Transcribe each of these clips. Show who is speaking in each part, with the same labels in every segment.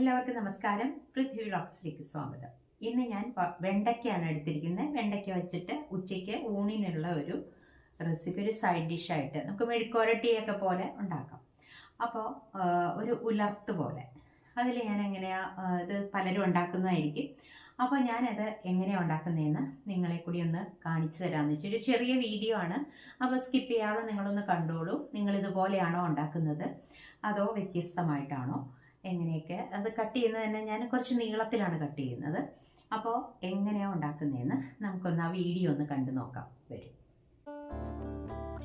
Speaker 1: എല്ലാവർക്കും നമസ്കാരം. പൃഥ്വി വ്ളോഗ്സിലേക്ക് സ്വാഗതം. ഇന്ന് ഞാൻ വെണ്ടയ്ക്കയാണ് എടുത്തിരിക്കുന്നത്. വെണ്ടയ്ക്ക വെച്ചിട്ട് ഉച്ചയ്ക്ക് ഊണിനുള്ള ഒരു റെസിപ്പി ഒരു സൈഡ് ഡിഷായിട്ട് നമുക്ക് മെഴുക്കോരട്ടിയൊക്കെ പോലെ ഉണ്ടാക്കാം. അപ്പോൾ ഒരു ഉലർത്ത് പോലെ. അതിൽ ഞാൻ എങ്ങനെയാ ഇത് പലരും ഉണ്ടാക്കുന്നതായിരിക്കും. അപ്പോൾ ഞാനത് എങ്ങനെയാണ് ഉണ്ടാക്കുന്നതെന്ന് നിങ്ങളെ കൂടി ഒന്ന് കാണിച്ചു തരാമെന്ന് വെച്ചാൽ ഒരു ചെറിയ വീഡിയോ ആണ്. അപ്പോൾ സ്കിപ്പ് ചെയ്യാതെ നിങ്ങളൊന്ന് കണ്ടോളൂ. നിങ്ങളിതുപോലെയാണോ ഉണ്ടാക്കുന്നത്? അതോ വ്യത്യസ്തമായിട്ടാണോ? എങ്ങനെയൊക്കെ അത് കട്ട് ചെയ്യുന്നത് തന്നെ ഞാൻ കുറച്ച് നീളത്തിലാണ് കട്ട് ചെയ്യുന്നത്. അപ്പോൾ എങ്ങനെയാണ് ഉണ്ടാക്കുന്നതെന്ന് നമുക്കൊന്ന് ആ വീഡിയോ ഒന്ന് കണ്ടു നോക്കാം. വരും.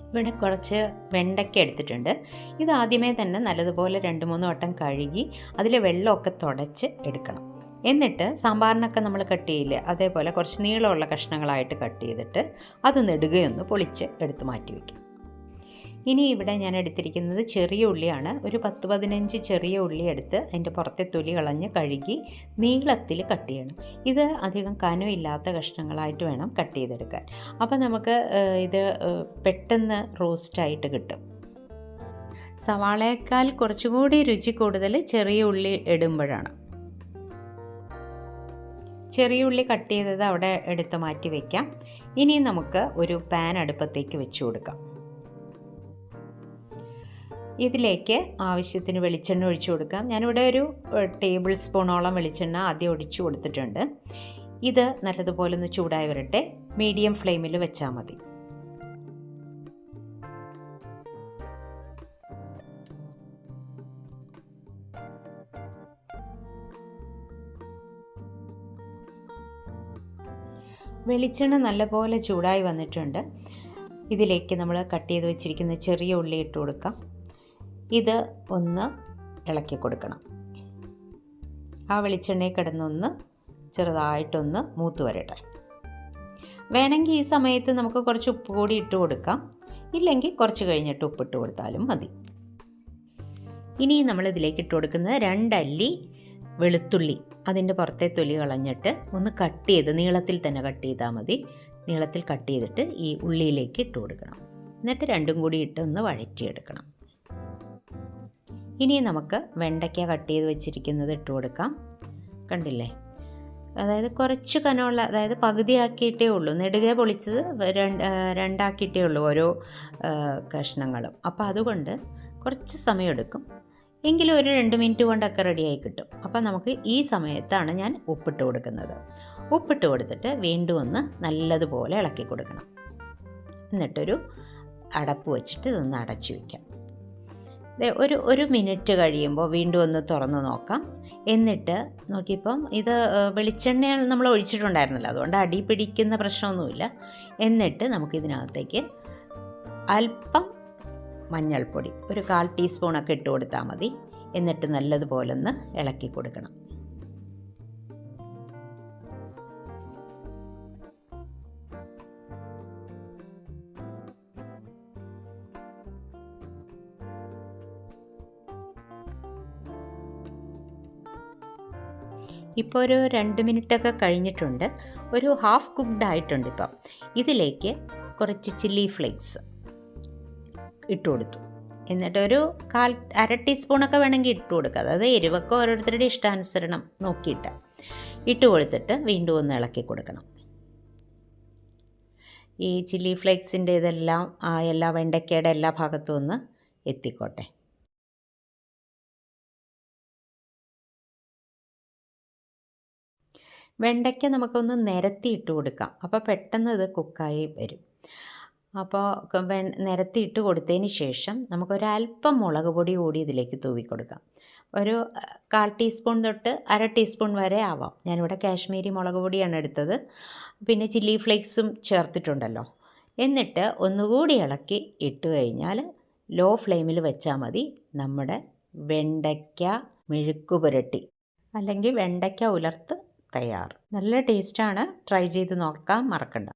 Speaker 1: ഇവിടെ കുറച്ച് വെണ്ടയ്ക്ക എടുത്തിട്ടുണ്ട്. ഇത് ആദ്യമേ തന്നെ നല്ലതുപോലെ രണ്ട് മൂന്ന് വട്ടം കഴുകി അതിലെ വെള്ളമൊക്കെ തുടച്ച് എടുക്കണം. എന്നിട്ട് സാമ്പാറിനൊക്കെ നമ്മൾ കട്ട് ചെയ്യില്ലേ അതേപോലെ കുറച്ച് നീളമുള്ള കഷ്ണങ്ങളായിട്ട് കട്ട് ചെയ്തിട്ട് അത് നെടുകയൊന്ന് പൊളിച്ച് എടുത്ത് മാറ്റി വയ്ക്കും. ഇനി ഇവിടെ ഞാൻ എടുത്തിരിക്കുന്നത് ചെറിയ ഉള്ളിയാണ്. ഒരു പത്ത് പതിനഞ്ച് ചെറിയ ഉള്ളി എടുത്ത് അതിന്റെ പുറത്തെ തൊലി കളഞ്ഞ് കഴുകി നീളത്തിൽ കട്ട് ചെയ്യണം. ഇത് അധികം കനമില്ലാത്ത കഷ്ണങ്ങളായിട്ട് വേണം കട്ട് ചെയ്തെടുക്കാൻ. അപ്പോൾ നമുക്ക് ഇത് പെട്ടെന്ന് റോസ്റ്റായിട്ട് കിട്ടും. സവാളയേക്കാൾ കുറച്ചുകൂടി രുചി കൂടുതൽ ചെറിയ ഉള്ളി ഇടുമ്പോഴാണ്. ചെറിയ ഉള്ളി കട്ട് ചെയ്തത് അവിടെ എടുത്ത് മാറ്റി വയ്ക്കാം ഇനി നമുക്ക് ഒരു പാൻ അടുപ്പത്തേക്ക് വെച്ച് കൊടുക്കാം. ഇതിലേക്ക് ആവശ്യത്തിന് വെളിച്ചെണ്ണ ഒഴിച്ചു കൊടുക്കാം. ഞാനിവിടെ ഒരു ടേബിൾ സ്പൂണോളം വെളിച്ചെണ്ണ ആദ്യം ഒഴിച്ചു കൊടുത്തിട്ടുണ്ട്. ഇത് നല്ലതുപോലെ ഒന്ന് ചൂടായി വരട്ടെ. മീഡിയം ഫ്ലെയിമിൽ വെച്ചാൽ മതി. വെളിച്ചെണ്ണ നല്ലപോലെ ചൂടായി വന്നിട്ടുണ്ട്. ഇതിലേക്ക് നമ്മൾ കട്ട് ചെയ്ത് വെച്ചിരിക്കുന്ന ചെറിയ ഉള്ളി ഇട്ട് കൊടുക്കാം. ഇത് ഒന്ന് ഇളക്കി കൊടുക്കണം. ആ വെളിച്ചെണ്ണയിൽ കിടന്നൊന്ന് ചെറുതായിട്ടൊന്ന് മൂത്ത് വരട്ടെ. വേണമെങ്കിൽ ഈ സമയത്ത് നമുക്ക് കുറച്ച് ഉപ്പ് കൂടി ഇട്ട് കൊടുക്കാം. ഇല്ലെങ്കിൽ കുറച്ച് കഴിഞ്ഞിട്ട് ഉപ്പിട്ട് കൊടുത്താലും മതി. ഇനി നമ്മൾ ഇതിലേക്ക് ഇട്ട് കൊടുക്കുന്നത് രണ്ടല്ലി വെളുത്തുള്ളി. അതിന്റെ പുറത്തെ തൊലി കളഞ്ഞിട്ട് ഒന്ന് കട്ട് ചെയ്ത് നീളത്തിൽ തന്നെ കട്ട് ചെയ്താൽ മതി. നീളത്തിൽ കട്ട് ചെയ്തിട്ട് ഈ ഉള്ളിയിലേക്ക് ഇട്ട് കൊടുക്കണം. എന്നിട്ട് രണ്ടും കൂടി ഇട്ടൊന്ന് വഴറ്റിയെടുക്കണം. ഇനി നമുക്ക് വെണ്ടയ്ക്ക കട്ട് ചെയ്ത് വെച്ചിരിക്കുന്നത് ഇട്ട് കൊടുക്കാം. കണ്ടില്ലേ? അതായത് കുറച്ച് കനമുള്ള അതായത് പകുതിയാക്കിയിട്ടേ ഉള്ളൂ. നെടുകെ പൊളിച്ചത് രണ്ട് രണ്ടാക്കിയിട്ടേ ഉള്ളൂ ഓരോ കഷ്ണങ്ങളും. അപ്പോൾ അതുകൊണ്ട് കുറച്ച് സമയമെടുക്കും എങ്കിലും ഒരു രണ്ട് മിനിറ്റ് കൊണ്ടൊക്കെ റെഡിയായി കിട്ടും. അപ്പോൾ നമുക്ക് ഈ സമയത്താണ് ഞാൻ ഉപ്പിട്ട് കൊടുക്കുന്നത്. ഉപ്പിട്ട് കൊടുത്തിട്ട് വീണ്ടും ഒന്ന് നല്ലതുപോലെ ഇളക്കി കൊടുക്കണം. എന്നിട്ടൊരു അടപ്പ് വെച്ചിട്ട് ഇതൊന്ന് അടച്ചു വയ്ക്കാം. ഒരു ഒരു മിനിറ്റ് കഴിയുമ്പോൾ വീണ്ടും ഒന്ന് തുറന്നു നോക്കാം. എന്നിട്ട് നോക്കിയപ്പം ഇത് വെളിച്ചെണ്ണയാണ് വെളിച്ചെണ്ണ നമ്മൾ ഒഴിച്ചിട്ടുണ്ടായിരുന്നല്ലോ അതുകൊണ്ട് അടി പിടിക്കുന്ന പ്രശ്നമൊന്നുമില്ല. എന്നിട്ട് നമുക്കിതിനകത്തേക്ക് അല്പം മഞ്ഞൾപ്പൊടി ഒരു കാൽ ടീസ്പൂണൊക്കെ ഇട്ട് കൊടുത്താൽ മതി. എന്നിട്ട് നല്ലതുപോലൊന്ന് ഇളക്കി കൊടുക്കണം. ഇപ്പോൾ ഒരു രണ്ട് മിനിറ്റൊക്കെ കഴിഞ്ഞിട്ടുണ്ട്. ഒരു ഹാഫ് കുക്ക്ഡ് ആയിട്ടുണ്ട് ഇപ്പം. ഇതിലേക്ക് കുറച്ച് ചില്ലി ഫ്ലേക്സ് ഇട്ട് കൊടുത്തു. എന്നിട്ട് ഒരു കാൽ അര ടീസ്പൂണൊക്കെ വേണമെങ്കിൽ ഇട്ട് കൊടുക്കുക അതായത് എരിവൊക്കെ ഓരോരുത്തരുടെ ഇഷ്ടാനുസരണം നോക്കിയിട്ട് ഇട്ട് കൊടുത്തിട്ട് വീണ്ടും ഒന്ന് ഇളക്കി കൊടുക്കണം. ഈ ചില്ലി ഫ്ലേക്സിന്റെ ഇതെല്ലാം എല്ലാ വെണ്ടയ്ക്കയുടെ എല്ലാ ഭാഗത്തും ഒന്ന് എത്തിക്കോട്ടെ. വെണ്ടയ്ക്ക നമുക്കൊന്ന് നിരത്തി ഇട്ട് കൊടുക്കാം. അപ്പോൾ പെട്ടെന്ന് ഇത് കുക്കായി വരും. അപ്പോൾ വെ നിരത്തി ഇട്ട് കൊടുത്തതിന് ശേഷം നമുക്കൊരല്പം മുളക് പൊടി കൂടി ഇതിലേക്ക് തൂവി കൊടുക്കാം. ഒരു കാൽ ടീസ്പൂൺ തൊട്ട് അര ടീസ്പൂൺ വരെ ആവാം. ഞാനിവിടെ കാശ്മീരി മുളക് പൊടിയാണ് എടുത്തത്. പിന്നെ ചില്ലി ഫ്ലേക്സും ചേർത്തിട്ടുണ്ടല്ലോ. എന്നിട്ട് ഒന്നുകൂടി ഇളക്കി ഇട്ട് കഴിഞ്ഞാൽ ലോ ഫ്ലെയിമിൽ വെച്ചാൽ മതി നമ്മുടെ വെണ്ടയ്ക്ക മെഴുക്ക് പുരട്ടി അല്ലെങ്കിൽ വെണ്ടയ്ക്ക ഉലർത്ത് തയ്യാർ നല്ല ടേസ്റ്റാണ്. ട്രൈ ചെയ്ത് നോക്കാൻ മറക്കണ്ട.